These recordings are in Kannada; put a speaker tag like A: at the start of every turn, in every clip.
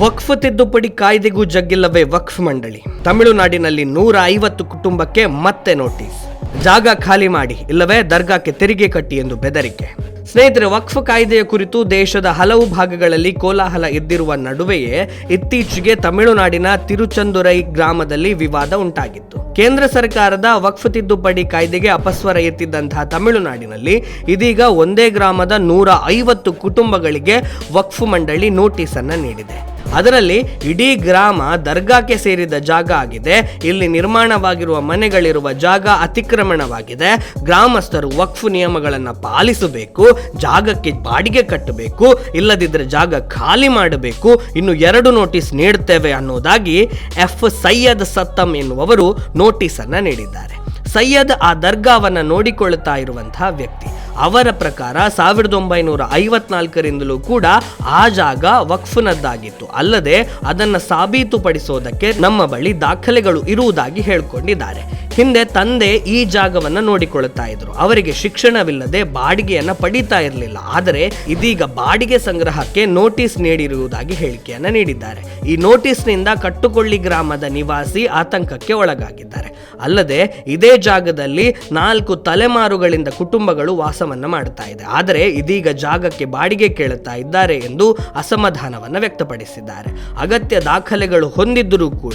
A: ವಕ್ಫ್ ತಿದ್ದುಪಡಿ ಕಾಯ್ದೆಗೂ ಜಗ್ಗಿಲ್ಲವೇ ವಕ್ಫ್ ಮಂಡಳಿ. ತಮಿಳುನಾಡಿನಲ್ಲಿ ನೂರ ಐವತ್ತು ಕುಟುಂಬಕ್ಕೆ ಮತ್ತೆ ನೋಟಿಸ್. ಜಾಗ ಖಾಲಿ ಮಾಡಿ, ಇಲ್ಲವೇ ದರ್ಗಾಕ್ಕೆ ತೆರಿಗೆ ಕಟ್ಟಿ ಎಂದು ಬೆದರಿಕೆ. ಸ್ನೇಹಿತರೆ, ವಕ್ಫ್ ಕಾಯ್ದೆಯ ಕುರಿತು ದೇಶದ ಹಲವು ಭಾಗಗಳಲ್ಲಿ ಕೋಲಾಹಲ ಎದ್ದಿರುವ ನಡುವೆಯೇ ಇತ್ತೀಚೆಗೆ ತಮಿಳುನಾಡಿನ ತಿರುಚಂದುರೈ ಗ್ರಾಮದಲ್ಲಿ ವಿವಾದ ಉಂಟಾಗಿತ್ತು. ಕೇಂದ್ರ ಸರ್ಕಾರದ ವಕ್ಫ್ ತಿದ್ದುಪಡಿ ಕಾಯ್ದೆಗೆ ಅಪಸ್ವರ ಎತ್ತಿದ್ದಂತಹ ತಮಿಳುನಾಡಿನಲ್ಲಿ ಇದೀಗ ಒಂದೇ ಗ್ರಾಮದ ನೂರ ಐವತ್ತು ಕುಟುಂಬಗಳಿಗೆ ವಕ್ಫ್ ಮಂಡಳಿ ನೋಟಿಸ್ ಅನ್ನು ನೀಡಿದೆ. ಅದರಲ್ಲಿ ಇಡೀ ಗ್ರಾಮ ದರ್ಗಾಕ್ಕೆ ಸೇರಿದ ಜಾಗ ಆಗಿದೆ. ಇಲ್ಲಿ ನಿರ್ಮಾಣವಾಗಿರುವ ಮನೆಗಳಿರುವ ಜಾಗ ಅತಿಕ್ರಮಣವಾಗಿದೆ. ಗ್ರಾಮಸ್ಥರು ವಕ್ಫ್ ನಿಯಮಗಳನ್ನು ಪಾಲಿಸಬೇಕು, ಜಾಗಕ್ಕೆ ಬಾಡಿಗೆ ಕಟ್ಟಬೇಕು ಇಲ್ಲದಿದ್ದರೆ ಜಾಗ ಖಾಲಿ ಮಾಡಬೇಕು, ಇನ್ನು ಎರಡು ನೋಟಿಸ್ ನೀಡುತ್ತೇವೆ ಅನ್ನೋದಾಗಿ ಎಫ್ ಸೈಯದ್ ಸತ್ತಮ್ ಎನ್ನುವರು ನೋಟಿಸ್ ನೀಡಿದ್ದಾರೆ. ಸೈಯದ್ ಆ ದರ್ಗಾವನ್ನು ನೋಡಿಕೊಳ್ಳುತ್ತಾ ಇರುವಂತಹ ವ್ಯಕ್ತಿ. ಅವರ ಪ್ರಕಾರ ಸಾವಿರದ ಒಂಬೈನೂರ ಐವತ್ನಾಲ್ಕರಿಂದಲೂ ಕೂಡ ಆ ಜಾಗ ವಕ್ಫ್ನದ್ದಾಗಿತ್ತು. ಅಲ್ಲದೆ ಅದನ್ನು ಸಾಬೀತುಪಡಿಸೋದಕ್ಕೆ ನಮ್ಮ ಬಳಿ ದಾಖಲೆಗಳು ಇರುವುದಾಗಿ ಹೇಳ್ಕೊಂಡಿದ್ದಾರೆ. ಹಿಂದೆ ತಂದೆ ಈ ಜಾಗವನ್ನ ನೋಡಿಕೊಳ್ಳುತ್ತಾ ಇದ್ರು. ಅವರಿಗೆ ಶಿಕ್ಷಣವಿಲ್ಲದೆ ಬಾಡಿಗೆಯನ್ನ ಪಡಿತಾ ಇರಲಿಲ್ಲ. ಆದರೆ ಇದೀಗ ಬಾಡಿಗೆ ಸಂಗ್ರಹಕ್ಕೆ ನೋಟಿಸ್ ನೀಡಿರುವುದಾಗಿ ಹೇಳಿಕೆಯನ್ನ ನೀಡಿದ್ದಾರೆ. ಈ ನೋಟಿಸ್ನಿಂದ ಕಟ್ಟುಕೊಳ್ಳಿ ಗ್ರಾಮದ ನಿವಾಸಿ ಆತಂಕಕ್ಕೆ ಒಳಗಾಗಿದ್ದಾರೆ. ಅಲ್ಲದೆ ಇದೇ ಜಾಗದಲ್ಲಿ ನಾಲ್ಕು ತಲೆಮಾರುಗಳಿಂದ ಕುಟುಂಬಗಳು ವಾಸವನ್ನ ಮಾಡ್ತಾ ಇದೆ. ಆದರೆ ಇದೀಗ ಜಾಗಕ್ಕೆ ಬಾಡಿಗೆ ಕೇಳುತ್ತಾ ಇದ್ದಾರೆ ಎಂದು ಅಸಮಾಧಾನವನ್ನು ವ್ಯಕ್ತಪಡಿಸಿದ್ದಾರೆ. ಅಗತ್ಯ ದಾಖಲೆಗಳು ಹೊಂದಿದ್ದರೂ ಕೂಡ,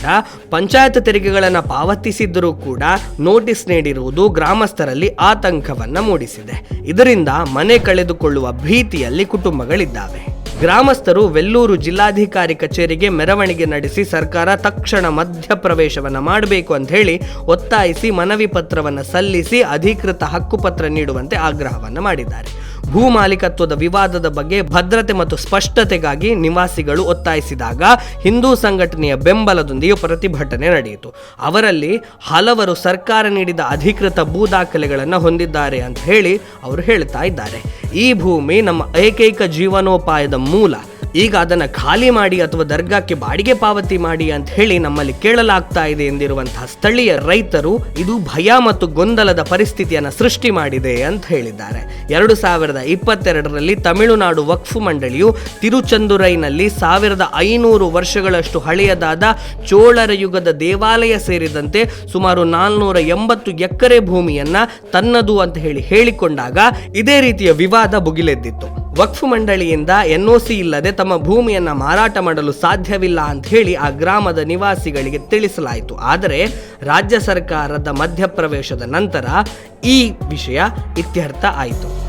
A: ಪಂಚಾಯತ್ ತೆರಿಗೆಗಳನ್ನು ಪಾವತಿಸಿದ್ದರೂ ಕೂಡ ನೋಟಿಸ್ ನೀಡಿರುವುದು ಗ್ರಾಮಸ್ಥರಲ್ಲಿ ಆತಂಕವನ್ನು ಮೂಡಿಸಿದೆ. ಇದರಿಂದ ಮನೆ ಕಳೆದುಕೊಳ್ಳುವ ಭೀತಿಯಲ್ಲಿ ಕುಟುಂಬಗಳಿದ್ದಾವೆ. ಗ್ರಾಮಸ್ಥರು ವೆಲ್ಲೂರು ಜಿಲ್ಲಾಧಿಕಾರಿ ಕಚೇರಿಗೆ ಮೆರವಣಿಗೆ ನಡೆಸಿ ಸರ್ಕಾರ ತಕ್ಷಣ ಮಧ್ಯಪ್ರವೇಶವನ್ನು ಮಾಡಬೇಕು ಅಂತ ಹೇಳಿ ಒತ್ತಾಯಿಸಿ ಮನವಿ ಪತ್ರವನ್ನು ಸಲ್ಲಿಸಿ ಅಧಿಕೃತ ಹಕ್ಕುಪತ್ರ ನೀಡುವಂತೆ ಆಗ್ರಹವನ್ನು ಮಾಡಿದ್ದಾರೆ. ಭೂ ಮಾಲೀಕತ್ವದ ವಿವಾದದ ಬಗ್ಗೆ ಭದ್ರತೆ ಮತ್ತು ಸ್ಪಷ್ಟತೆಗಾಗಿ ನಿವಾಸಿಗಳು ಒತ್ತಾಯಿಸಿದಾಗ ಹಿಂದೂ ಸಂಘಟನೆಯ ಬೆಂಬಲದೊಂದಿಗೆ ಪ್ರತಿಭಟನೆ ನಡೆಯಿತು. ಅವರಲ್ಲಿ ಹಲವರು ಸರ್ಕಾರ ನೀಡಿದ ಅಧಿಕೃತ ಭೂ ದಾಖಲೆಗಳನ್ನು ಹೊಂದಿದ್ದಾರೆ ಅಂತ ಹೇಳಿ ಅವರು ಹೇಳ್ತಾ ಇದ್ದಾರೆ. ಈ ಭೂಮಿ ನಮ್ಮ ಏಕೈಕ ಜೀವನೋಪಾಯದ ಮೂಲ. ಈಗ ಅದನ್ನು ಖಾಲಿ ಮಾಡಿ ಅಥವಾ ದರ್ಗಾಕ್ಕೆ ಬಾಡಿಗೆ ಪಾವತಿ ಮಾಡಿ ಅಂತ ಹೇಳಿ ನಮ್ಮಲ್ಲಿ ಕೇಳಲಾಗ್ತಾ ಇದೆ ಎಂದಿರುವಂತಹ ಸ್ಥಳೀಯ ರೈತರು ಇದು ಭಯ ಮತ್ತು ಗೊಂದಲದ ಪರಿಸ್ಥಿತಿಯನ್ನು ಸೃಷ್ಟಿ ಮಾಡಿದೆ ಅಂತ ಹೇಳಿದ್ದಾರೆ. ಎರಡು ಸಾವಿರದ ಇಪ್ಪತ್ತೆರಡರಲ್ಲಿ ತಮಿಳುನಾಡು ವಕ್ಫ್ ಮಂಡಳಿಯು ತಿರುಚಂದುರೈನಲ್ಲಿ ಸಾವಿರದ ಐನೂರು ವರ್ಷಗಳಷ್ಟು ಹಳೆಯದಾದ ಚೋಳರ ಯುಗದ ದೇವಾಲಯ ಸೇರಿದಂತೆ ಸುಮಾರು ನಾಲ್ನೂರ ಎಂಬತ್ತು ಎಕರೆ ಭೂಮಿಯನ್ನ ತನ್ನದು ಅಂತ ಹೇಳಿ ಹೇಳಿಕೊಂಡಾಗ ಇದೇ ರೀತಿಯ ವಿವಾದ ಭುಗಿಲೆದ್ದಿತ್ತು. ವಕ್ಫ್ ಮಂಡಳಿಯಿಂದ ಎನ್ಒಸಿ ಇಲ್ಲದೆ ತಮ್ಮ ಭೂಮಿಯನ್ನ ಮಾರಾಟ ಮಾಡಲು ಸಾಧ್ಯವಿಲ್ಲ ಅಂತ ಹೇಳಿ ಆ ಗ್ರಾಮದ ನಿವಾಸಿಗಳಿಗೆ ತಿಳಿಸಲಾಯಿತು. ಆದರೆ ರಾಜ್ಯ ಸರ್ಕಾರದ ಮಧ್ಯಪ್ರವೇಶದ ನಂತರ ಈ ವಿಷಯ ಇತ್ಯರ್ಥ ಆಯಿತು.